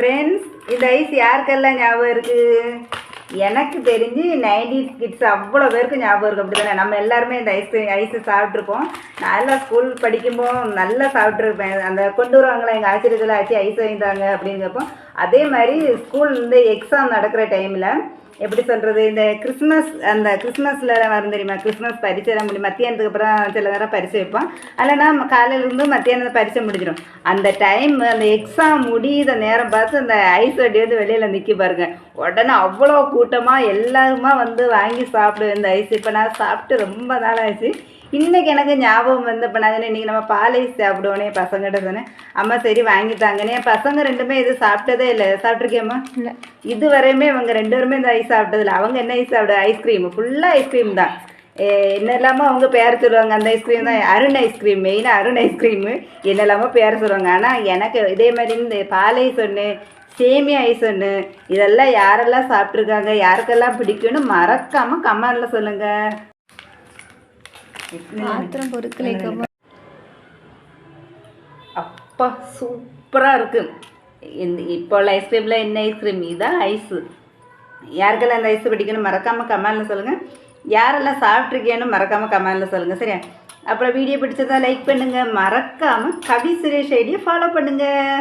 Friends இந்த ice யாருக்கெல்லாம் ஞாபகம் இருக்குது எனக்கு தெரிஞ்சு நைன்டிஸ் கிட்ஸ் அவ்வளோ பேருக்கு ஞாபகம் இருக்குது அப்படி தானே நம்ம எல்லாருமே இந்த ஐஸ்கிரீம் ஐஸு சாப்பிட்ருப்போம் நல்லா ஸ்கூல் படிக்கும்போது நல்லா சாப்பிட்ருப்பேன் அந்த கொண்டு வருவாங்களே எங்கள் ஆச்சரியத்தில் ஆச்சு ஐஸ் வாங்கிட்டாங்க அப்படிங்கிறப்போ அதே மாதிரி ஸ்கூல் வந்து எக்ஸாம் நடக்கிற டைமில் எப்படி சொல்கிறது இந்த கிறிஸ்மஸ் அந்த கிறிஸ்மஸில் வரும் தெரியுமா? கிறிஸ்மஸ் பரிசை முடியும். மத்தியானத்துக்கு அப்புறம் சில நேரம் பரிசு வைப்போம். இல்லைன்னா காலையிலேருந்து மத்தியானம் பரிசை முடிஞ்சிடும். அந்த டைம் அந்த எக்ஸாம் முடியுத நேரம் பார்த்து அந்த ஐஸ் வண்டி வந்து வெளியில் நிற்கி பாருங்க. உடனே அவ்வளோ கூட்டமாக எல்லாருமா வந்து வாங்கி சாப்பிடுவேன் இந்த ஐஸ் இப்போ நான் சாப்பிட்டு ரொம்ப நாள் ஆச்சு இன்னைக்கு எனக்கு ஞாபகம் வந்து இப்போ நாங்கள் இன்றைக்கி நம்ம பால் ஐஸ் சாப்பிடுவோனே பசங்கிட்ட சொன்னேன். அம்மா சரி வாங்கிட்டாங்கன்னு என் பசங்க ரெண்டுமே இது சாப்பிட்டதே இல்லை. சாப்பிட்ருக்கியம்மா இல்லை. இது வரையுமே இவங்க ரெண்டு பேருமே இந்த ஐஸ் சாப்பிட்டதில்ல அவங்க என்ன ஐஸ் சாப்பிட ஐஸ்கிரீம் ஃபுல்லாக ஐஸ்கிரீம் தான். என்ன இல்லாமல் அவங்க பேர் சொல்லுவாங்க. அந்த ஐஸ்கிரீம் தான். அருண் ஐஸ்கிரீம் மெயினாக அருண் ஐஸ்கிரீமு என்ன இல்லாமல் பேர் சொல்லுவாங்க. ஆனால் எனக்கு இதே மாதிரி இந்த பால் ஐஸ் ஒன்று சேமியா ஐஸ் ஒன்று இதெல்லாம் யாரெல்லாம் சாப்பிட்ருக்காங்க யாருக்கெல்லாம் பிடிக்கும்னு மறக்காமல் கமெண்டில் சொல்லுங்கள் பாத்திரம் பொருட்களை அப்பா சூப்பராக இருக்கு. இந்த இப்போ உள்ள ஐஸ்கிரீமில் என்ன ஐஸ்கிரீம் இதான் ஐஸு யாருக்கெல்லாம் இந்த ஐஸ் பிடிக்கணும் மறக்காமல் கமெண்டில் சொல்லுங்கள் யாரெல்லாம் சாப்பிட்ருக்கேன்னு மறக்காமல் கமெண்டில் சொல்லுங்கள் சரியா? அப்புறம் வீடியோ பிடிச்சதா லைக் பண்ணுங்கள் மறக்காமல் கவி சுரேஷ் ஐடியை ஃபாலோ பண்ணுங்கள்